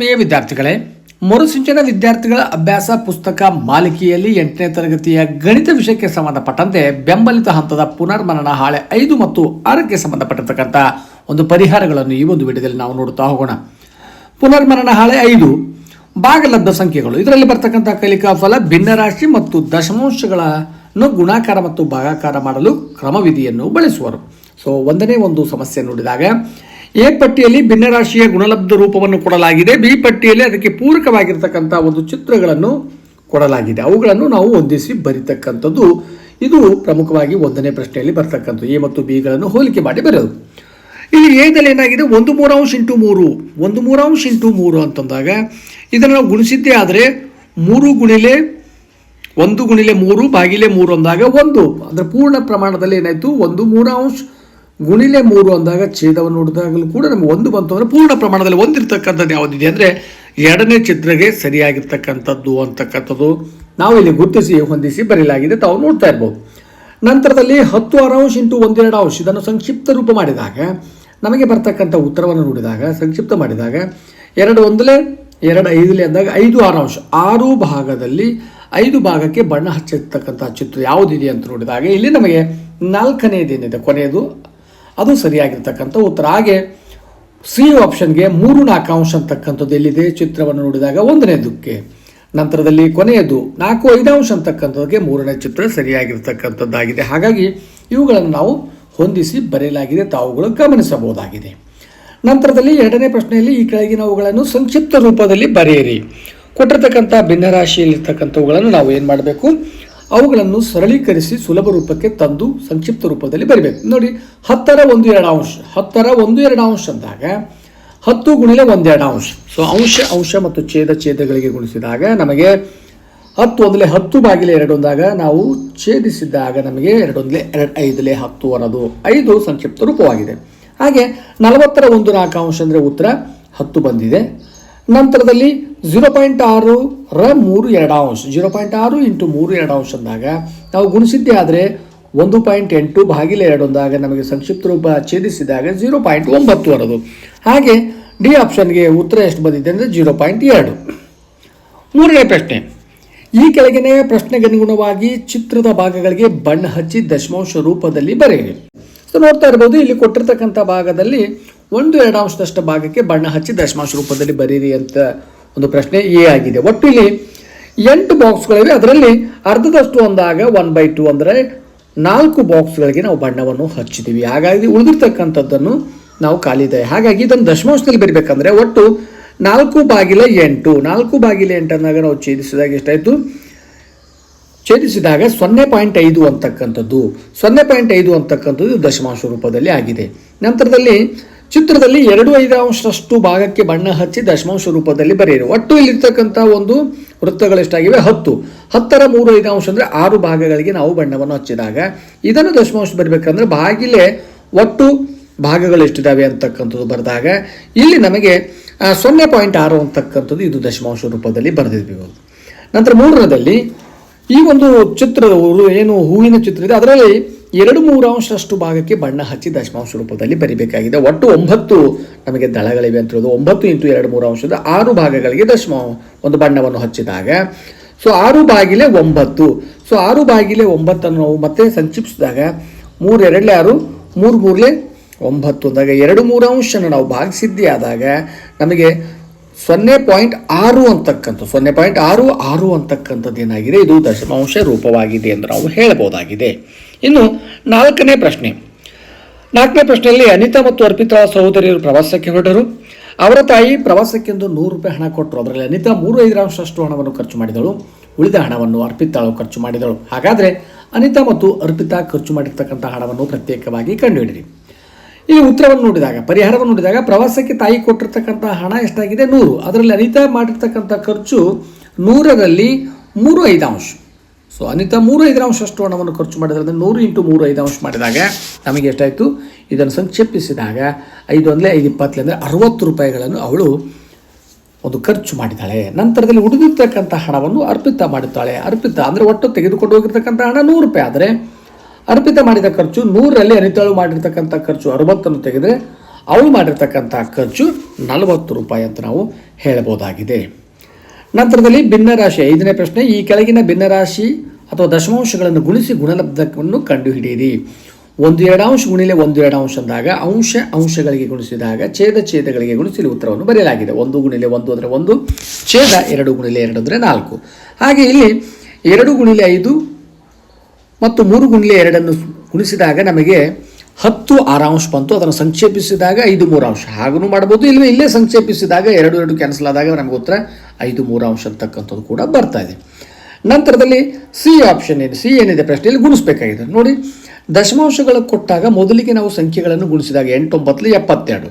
ಆತ್ಮೀಯ ವಿದ್ಯಾರ್ಥಿಗಳೇ ಮರುಸಿಂಚನ ವಿದ್ಯಾರ್ಥಿಗಳ ಅಭ್ಯಾಸ ಪುಸ್ತಕ ಮಾಲಿಕೆಯಲ್ಲಿ ಎಂಟನೇ ತರಗತಿಯ ಗಣಿತ ವಿಷಯಕ್ಕೆ ಸಂಬಂಧಪಟ್ಟಂತೆ ಬೆಂಬಲಿತ ಹಂತದ ಪುನರ್ಮನನ ಹಾಳೆ ಐದು ಮತ್ತು ಆರಕ್ಕೆ ಸಂಬಂಧಪಟ್ಟಿರ್ತಕ್ಕಂಥ ಒಂದು ಪರಿಹಾರಗಳನ್ನು ಈ ಒಂದು ವಿಡಿಯೋದಲ್ಲಿ ನಾವು ನೋಡುತ್ತಾ ಹೋಗೋಣ. ಪುನರ್ಮನನ ಹಾಳೆ ಐದು, ಭಾಗಲಬ್ಧ ಸಂಖ್ಯೆಗಳು. ಇದರಲ್ಲಿ ಬರ್ತಕ್ಕಂಥ ಕಲಿಕಾ ಫಲ, ಭಿನ್ನರಾಶಿ ಮತ್ತು ದಶಮಾಂಶಗಳನ್ನು ಗುಣಾಕಾರ ಮತ್ತು ಭಾಗಾಕಾರ ಮಾಡಲು ಕ್ರಮವಿಧಿಯನ್ನು ಬಳಸುವರು. ಸೊ ಒಂದನೇ ಒಂದು ಸಮಸ್ಯೆ ನೋಡಿದಾಗ ಎ ಪಟ್ಟಿಯಲ್ಲಿ ಭಿನ್ನರಾಶಿಯ ಗುಣಲಬ್ಧ ರೂಪವನ್ನು ಕೊಡಲಾಗಿದೆ. ಬಿ ಪಟ್ಟಿಯಲ್ಲಿ ಅದಕ್ಕೆ ಪೂರಕವಾಗಿರ್ತಕ್ಕಂಥ ಒಂದು ಚಿತ್ರಗಳನ್ನು ಕೊಡಲಾಗಿದೆ. ಅವುಗಳನ್ನು ನಾವು ಹೊಂದಿಸಿ ಬರಿತಕ್ಕಂಥದ್ದು. ಇದು ಪ್ರಮುಖವಾಗಿ ಒಂದನೇ ಪ್ರಶ್ನೆಯಲ್ಲಿ ಬರ್ತಕ್ಕಂಥದ್ದು. ಎ ಮತ್ತು ಬಿಗಳನ್ನು ಹೋಲಿಕೆ ಮಾಡಿ ಬರೆಯೋದು ಇಲ್ಲಿ ಎದಲ್ಲಿ ಏನಾಗಿದೆ? ಒಂದು ಮೂರಾಂಶ ಇಂಟು ಮೂರು. ಒಂದು ಮೂರಾಂಶ ಇಂಟು ಮೂರು ಅಂತಂದಾಗ ಇದನ್ನು ನಾವು ಗುಣಿಸಿದ್ದೇ ಆದರೆ ಮೂರು ಗುಣಿಲೆ ಒಂದು ಗುಣಿಲೆ ಮೂರು, ಬಾಗಿಲೆ ಮೂರು ಅಂದಾಗ ಒಂದು. ಅಂದರೆ ಪೂರ್ಣ ಪ್ರಮಾಣದಲ್ಲಿ ಏನಾಯಿತು? ಒಂದು ಮೂರಾಂಶ ಗುಣಿಲೆ ಮೂರು ಅಂದಾಗ ಛೇದವನ್ನು ನೋಡಿದಾಗಲೂ ಕೂಡ ನಮಗೆ ಒಂದು ಬಂತು ಅಂದರೆ ಪೂರ್ಣ ಪ್ರಮಾಣದಲ್ಲಿ ಒಂದಿರ್ತಕ್ಕಂಥದ್ದು ಯಾವುದಿದೆ ಅಂದರೆ ಎರಡನೇ ಚಿತ್ರಗೆ ಸರಿಯಾಗಿರ್ತಕ್ಕಂಥದ್ದು ಅಂತಕ್ಕಂಥದ್ದು ನಾವು ಇಲ್ಲಿ ಗುರುತಿಸಿ ಹೊಂದಿಸಿ ಬರೆಯಲಾಗಿದೆ. ತಾವು ನೋಡ್ತಾ ಇರ್ಬೋದು. ನಂತರದಲ್ಲಿ ಹತ್ತು ಅರಾಂಶ ಇಂಟು ಒಂದೆರಡು ಅಂಶ ಇದನ್ನು ಸಂಕ್ಷಿಪ್ತ ರೂಪ ಮಾಡಿದಾಗ, ನಮಗೆ ಬರ್ತಕ್ಕಂಥ ಉತ್ತರವನ್ನು ನೋಡಿದಾಗ, ಸಂಕ್ಷಿಪ್ತ ಮಾಡಿದಾಗ, ಎರಡು ಒಂದಲೇ, ಎರಡು ಐದಲೇ ಅಂದಾಗ ಐದು ಆರಾಂಶ ಆರು ಭಾಗದಲ್ಲಿ ಐದು ಭಾಗಕ್ಕೆ ಬಣ್ಣ ಹಚ್ಚಿರ್ತಕ್ಕಂಥ ಚಿತ್ರ ಯಾವುದಿದೆ ಅಂತ ನೋಡಿದಾಗ ಇಲ್ಲಿ ನಮಗೆ ನಾಲ್ಕನೇದೇನಿದೆ. ಕೊನೆಯದು ಅದು ಸರಿಯಾಗಿರ್ತಕ್ಕಂಥ ಉತ್ತರ. ಹಾಗೆ ಸಿ ಆಪ್ಷನ್ಗೆ ಮೂರು ನಾಲ್ಕಾಂಶ ಅಂತಕ್ಕಂಥದ್ದು ಎಲ್ಲಿದೆ? ಚಿತ್ರವನ್ನು ನೋಡಿದಾಗ ಒಂದನೇದಕ್ಕೆ ನಂತರದಲ್ಲಿ ಕೊನೆಯದು ನಾಲ್ಕು ಅಂಶ ಅಂತಕ್ಕಂಥದ್ದಕ್ಕೆ ಮೂರನೇ ಚಿತ್ರ ಸರಿಯಾಗಿರ್ತಕ್ಕಂಥದ್ದಾಗಿದೆ. ಹಾಗಾಗಿ ಇವುಗಳನ್ನು ನಾವು ಹೊಂದಿಸಿ ಬರೆಯಲಾಗಿದೆ, ತಾವುಗಳು ಗಮನಿಸಬಹುದಾಗಿದೆ. ನಂತರದಲ್ಲಿ ಎರಡನೇ ಪ್ರಶ್ನೆಯಲ್ಲಿ ಈ ಕೆಳಗಿನವುಗಳನ್ನು ಸಂಕ್ಷಿಪ್ತ ರೂಪದಲ್ಲಿ ಬರೆಯಿರಿ. ಕೊಟ್ಟಿರ್ತಕ್ಕಂಥ ಭಿನ್ನರಾಶಿಯಲ್ಲಿರ್ತಕ್ಕಂಥವುಗಳನ್ನು ನಾವು ಏನು ಮಾಡಬೇಕು? ಅವುಗಳನ್ನು ಸರಳೀಕರಿಸಿ ಸುಲಭ ರೂಪಕ್ಕೆ ತಂದು ಸಂಕ್ಷಿಪ್ತ ರೂಪದಲ್ಲಿ ಬರಿಬೇಕು. ನೋಡಿ, ಹತ್ತರ ಒಂದು ಎರಡು ಅಂಶ. ಹತ್ತರ ಒಂದು ಎರಡು ಅಂಶ ಅಂದಾಗ ಹತ್ತು ಗುಣಿಲೆ ಒಂದೆರಡು ಅಂಶ. ಸೊ ಅಂಶ ಅಂಶ ಮತ್ತು ಛೇದ ಛೇದಗಳಿಗೆ ಗುಣಿಸಿದಾಗ ನಮಗೆ ಹತ್ತು ಒಂದಲೆ ಹತ್ತು ಬಾಗಿಲೆ ಎರಡು ಅಂದಾಗ ನಾವು ಛೇದಿಸಿದಾಗ ನಮಗೆ ಎರಡೊಂದಲೇ ಎರಡು ಐದಲೆ ಹತ್ತು ಅನ್ನೋದು ಐದು ಸಂಕ್ಷಿಪ್ತ ರೂಪವಾಗಿದೆ. ಹಾಗೆ ನಲವತ್ತರ ಒಂದು ನಾಲ್ಕು ಅಂಶ ಅಂದರೆ ಉತ್ತರ ಹತ್ತು ಬಂದಿದೆ. ನಂತರದಲ್ಲಿ ಝೀರೋ ಪಾಯಿಂಟ್ ಆರು ರ ಮೂರು ಎರಡು ಅಂಶ ಜೀರೋ ಪಾಯಿಂಟ್ ಆರು ಇಂಟು ಮೂರು ಎರಡು ಅಂಶ ಅಂದಾಗ ನಾವು ಗುಣಿಸಿದ್ದೇ ಆದರೆ ಒಂದು ಪಾಯಿಂಟ್ ಎಂಟು ಭಾಗಿಲೆ ಎರಡು ಅಂದಾಗ ನಮಗೆ ಸಂಕ್ಷಿಪ್ತ ರೂಪ ಛೇದಿಸಿದಾಗ ಜೀರೋ ಪಾಯಿಂಟ್ ಒಂಬತ್ತು ಬರೋದು ಹಾಗೆ ಡಿ ಆಪ್ಷನ್ಗೆ ಉತ್ತರ ಎಷ್ಟು ಬಂದಿದೆ ಅಂದರೆ ಜೀರೋ ಪಾಯಿಂಟ್ ಎರಡು. ಮೂರನೇ ಪ್ರಶ್ನೆ, ಈ ಕೆಳಗಿನ ಪ್ರಶ್ನೆಗೆ ಅನುಗುಣವಾಗಿ ಚಿತ್ರದ ಭಾಗಗಳಿಗೆ ಬಣ್ಣ ಹಚ್ಚಿ ದಶಮಾಂಶ ರೂಪದಲ್ಲಿ ಬರೆಯಿರಿ. ಸೊ, ನೋಡ್ತಾ ಇರ್ಬೋದು, ಇಲ್ಲಿ ಕೊಟ್ಟಿರ್ತಕ್ಕಂಥ ಭಾಗದಲ್ಲಿ ಒಂದು ಎರಡು ಅಂಶದಷ್ಟು ಭಾಗಕ್ಕೆ ಬಣ್ಣ ಹಚ್ಚಿ ದಶಮಾಂಶ ರೂಪದಲ್ಲಿ ಬರೀರಿ ಅಂತ ಒಂದು ಪ್ರಶ್ನೆ ಎ ಆಗಿದೆ. ಒಟ್ಟು ಇಲ್ಲಿ ಎಂಟು ಬಾಕ್ಸ್ಗಳಿವೆ. ಅದರಲ್ಲಿ ಅರ್ಧದಷ್ಟು ಒಂದಾಗ ಒನ್ ಬೈ ಟು ಅಂದರೆ ನಾಲ್ಕು ಬಾಕ್ಸ್ಗಳಿಗೆ ನಾವು ಬಣ್ಣವನ್ನು ಹಚ್ಚಿದ್ದೀವಿ. ಹಾಗಾಗಿ ಉಳಿದಿರ್ತಕ್ಕಂಥದ್ದನ್ನು ನಾವು ಕಾಲಿದ್ದೇವೆ ಹಾಗಾಗಿ ಇದನ್ನು ದಶಮಾಂಶದಲ್ಲಿ ಬರಬೇಕಂದ್ರೆ ಒಟ್ಟು ನಾಲ್ಕು ಬಾಗಿಲ ಎಂಟು. ನಾಲ್ಕು ಬಾಗಿಲ ಎಂಟು ಅಂದಾಗ ನಾವು ಛೇದಿಸಿದಾಗ ಎಷ್ಟಾಯಿತು? ಛೇದಿಸಿದಾಗ ಸೊನ್ನೆ ಪಾಯಿಂಟ್ ಐದು ಅಂತಕ್ಕಂಥದ್ದು. ಸೊನ್ನೆ ಪಾಯಿಂಟ್ ಐದು ಅಂತಕ್ಕಂಥದ್ದು ದಶಮಾಂಶ ರೂಪದಲ್ಲಿ ಆಗಿದೆ. ನಂತರದಲ್ಲಿ ಚಿತ್ರದಲ್ಲಿ ಎರಡು ಐದಾಂಶದಷ್ಟು ಭಾಗಕ್ಕೆ ಬಣ್ಣ ಹಚ್ಚಿ ದಶಮಾಂಶ ರೂಪದಲ್ಲಿ ಬರೆಯಿರಿ. ಒಟ್ಟು ಇಲ್ಲಿರ್ತಕ್ಕಂಥ ಒಂದು ವೃತ್ತಗಳು ಎಷ್ಟಾಗಿವೆ ಹತ್ತು. ಹತ್ತರ ಮೂರು ಐದಾಂಶ ಅಂದರೆ ಆರು ಭಾಗಗಳಿಗೆ ನಾವು ಬಣ್ಣವನ್ನು ಹಚ್ಚಿದಾಗ ಇದನ್ನು ದಶಮಾಂಶ ಬರಬೇಕಂದ್ರೆ ಬಾಗಿಲೆ ಒಟ್ಟು ಭಾಗಗಳು ಎಷ್ಟಿದ್ದಾವೆ ಅಂತಕ್ಕಂಥದ್ದು ಬರೆದಾಗ ಇಲ್ಲಿ ನಮಗೆ ಸೊನ್ನೆ ಪಾಯಿಂಟ್ ಆರು ಅಂತಕ್ಕಂಥದ್ದು ಇದು ದಶಮಾಂಶ ರೂಪದಲ್ಲಿ ಬರೆದಿದ್ವಿ ನಂತರ ಮೂರನೇದಲ್ಲಿ ಈ ಒಂದು ಚಿತ್ರ ಏನು ಹೂವಿನ ಚಿತ್ರ ಇದೆ, ಅದರಲ್ಲಿ ಎರಡು ಮೂರು ಅಂಶದಷ್ಟು ಭಾಗಕ್ಕೆ ಬಣ್ಣ ಹಚ್ಚಿ ದಶಮಾಂಶ ರೂಪದಲ್ಲಿ ಬರಿಬೇಕಾಗಿದೆ. ಒಟ್ಟು ಒಂಬತ್ತು ನಮಗೆ ದಳಗಳಿವೆ ಅಂತ ಹೇಳೋದು ಒಂಬತ್ತು ಇಂಟು ಎರಡು ಮೂರು ಅಂಶದ ಆರು ಭಾಗಗಳಿಗೆ ದಶಮ ಒಂದು ಬಣ್ಣವನ್ನು ಹಚ್ಚಿದಾಗ. ಸೊ ಆರು ಬಾಗಿಲೆ ಒಂಬತ್ತು. ಸೊ ಆರು ಬಾಗಿಲೆ ಒಂಬತ್ತನ್ನು ನಾವು ಮತ್ತೆ ಸಂಕ್ಷಿಪ್ಸಿದಾಗ ಮೂರು ಎರಡಲೇ ಆರು, ಮೂರು ಮೂರಲೇ ಒಂಬತ್ತು ಅಂದಾಗ ಎರಡು ಮೂರು ಅಂಶನ ನಾವು ಭಾಗಿಸಿದ್ದೇ ಆದಾಗ ನಮಗೆ ಸೊನ್ನೆ ಪಾಯಿಂಟ್ ಆರು ಅಂತಕ್ಕಂಥ, ಸೊನ್ನೆ ಪಾಯಿಂಟ್ ಆರು ಆರು ಅಂತಕ್ಕಂಥದ್ದು ಏನಾಗಿದೆ? ಇದು ದಶಮಾಂಶ ರೂಪವಾಗಿದೆ ಎಂದು ನಾವು ಹೇಳಬಹುದಾಗಿದೆ ಇನ್ನು ನಾಲ್ಕನೇ ಪ್ರಶ್ನೆ. ನಾಲ್ಕನೇ ಪ್ರಶ್ನೆಯಲ್ಲಿ ಅನಿತಾ ಮತ್ತು ಅರ್ಪಿತಾ ಸಹೋದರಿಯರು ಪ್ರವಾಸಕ್ಕೆ ಹೊರಟರು. ಅವರ ತಾಯಿ ಪ್ರವಾಸಕ್ಕೆಂದು ನೂರು ರೂಪಾಯಿ ಹಣ ಕೊಟ್ಟರು. ಅದರಲ್ಲಿ ಅನಿತಾ ಮೂರು ಐದರಾಂಶಷ್ಟು ಹಣವನ್ನು ಖರ್ಚು ಮಾಡಿದಳು. ಉಳಿದ ಹಣವನ್ನು ಅರ್ಪಿತಾಳು ಖರ್ಚು ಮಾಡಿದಳು. ಹಾಗಾದರೆ ಅನಿತಾ ಮತ್ತು ಅರ್ಪಿತಾ ಖರ್ಚು ಮಾಡಿರ್ತಕ್ಕಂಥ ಹಣವನ್ನು ಪ್ರತ್ಯೇಕವಾಗಿ ಕಂಡುಹಿಡಿರಿ ಇಲ್ಲಿ ಉತ್ತರವನ್ನು ನೋಡಿದಾಗ, ಪರಿಹಾರವನ್ನು ನೋಡಿದಾಗ ಪ್ರವಾಸಕ್ಕೆ ತಾಯಿ ಕೊಟ್ಟಿರ್ತಕ್ಕಂಥ ಹಣ ಎಷ್ಟಾಗಿದೆ? ನೂರು. ಅದರಲ್ಲಿ ಅನಿತಾ ಮಾಡಿರ್ತಕ್ಕಂಥ ಖರ್ಚು ನೂರರಲ್ಲಿ ಮೂರು ಐದಾಂಶ ಸೊ ಅನಿತಾ ಮೂರು ಐದಾಂಶಷ್ಟು ಹಣವನ್ನು ಖರ್ಚು ಮಾಡಿದ್ರೆ ನೂರು ಇಂಟು ಮೂರು ಐದಾಂಶ ಮಾಡಿದಾಗ ನಮಗೆ ಎಷ್ಟಾಯಿತು? ಇದನ್ನು ಸಂಕ್ಷೇಪಿಸಿದಾಗ ಐದು ಅಂದರೆ ಐದು ಇಪ್ಪತ್ತಲೆ ಅಂದರೆ ಅರವತ್ತು ರೂಪಾಯಿಗಳನ್ನು ಅವಳು ಒಂದು ಖರ್ಚು ಮಾಡಿದ್ದಾಳೆ. ನಂತರದಲ್ಲಿ ಉಳಿದಿರ್ತಕ್ಕಂಥ ಹಣವನ್ನು ಅರ್ಪಿತ ಮಾಡುತ್ತಾಳೆ. ಅರ್ಪಿತ ಅಂದರೆ ಒಟ್ಟು ತೆಗೆದುಕೊಂಡು ಹೋಗಿರ್ತಕ್ಕಂಥ ಹಣ ನೂರು ರೂಪಾಯಿ. ಆದರೆ ಅರ್ಪಿತ ಮಾಡಿದ ಖರ್ಚು ನೂರರಲ್ಲಿ ಅನಿತಾಳು ಮಾಡಿರ್ತಕ್ಕಂಥ ಖರ್ಚು ಅರವತ್ತನ್ನು ತೆಗೆದರೆ ಅವಳು ಮಾಡಿರ್ತಕ್ಕಂಥ ಖರ್ಚು ನಲವತ್ತು ರೂಪಾಯಿ ಅಂತ ನಾವು ಹೇಳಬಹುದಾಗಿದೆ. ನಂತರದಲ್ಲಿ ಭಿನ್ನರಾಶಿ ಐದನೇ ಪ್ರಶ್ನೆ. ಈ ಕೆಳಗಿನ ಭಿನ್ನರಾಶಿ ಅಥವಾ ದಶಮಾಂಶಗಳನ್ನು ಗುಣಿಸಿ ಗುಣಲಬ್ಧವನ್ನು ಕಂಡುಹಿಡಿಯಿರಿ. ಒಂದು ಎರಡಾಂಶ ಗುಣಿಲೆ ಒಂದು ಎರಡಾಂಶ ಅಂದಾಗ ಅಂಶ ಅಂಶಗಳಿಗೆ ಗುಣಿಸಿದಾಗ ಛೇದ ಛೇದಗಳಿಗೆ ಗುಣಿಸಿ ಉತ್ತರವನ್ನು ಬರೆಯಲಾಗಿದೆ. ಒಂದು ಗುಣಿಲೆ ಒಂದು ಅಂದರೆ ಒಂದು, ಛೇದ ಎರಡು ಗುಣಿಲೆ ಎರಡು ಅಂದರೆ ನಾಲ್ಕು. ಹಾಗೆ ಇಲ್ಲಿ ಎರಡು ಗುಣಿಲೆ ಐದು ಮತ್ತು ಮೂರು ಗುಣಿಲೆ ಎರಡನ್ನು ಗುಣಿಸಿದಾಗ ನಮಗೆ ಹತ್ತು ಆರಾಂಶ ಬಂತು. ಅದನ್ನು ಸಂಕ್ಷೇಪಿಸಿದಾಗ ಐದು ಮೂರಾಂಶ ಹಾಗೂ ಮಾಡ್ಬೋದು ಇಲ್ಲವೇ ಇಲ್ಲೇ ಸಂಕ್ಷೇಪಿಸಿದಾಗ ಎರಡು ಎರಡು ಕ್ಯಾನ್ಸಲ್ ಆದಾಗ ನಮಗೆ ಉತ್ತರ ಐದು ಮೂರಾಂಶ ಅಂತಕ್ಕಂಥದ್ದು ಕೂಡ ಬರ್ತಾ ಇದೆ. ನಂತರದಲ್ಲಿ ಸಿ ಆಪ್ಷನ್ ಏನು ಸಿ ಏನಿದೆ ಪ್ರಶ್ನೆಯಲ್ಲಿ ಗುಣಿಸ್ಬೇಕಾಗಿದೆ. ನೋಡಿ, ದಶಮಾಂಶಗಳು ಕೊಟ್ಟಾಗ ಮೊದಲಿಗೆ ನಾವು ಸಂಖ್ಯೆಗಳನ್ನು ಗುಣಿಸಿದಾಗ ಎಂಟೊಂಬತ್ತಲ್ಲಿ ಎಪ್ಪತ್ತೆರಡು.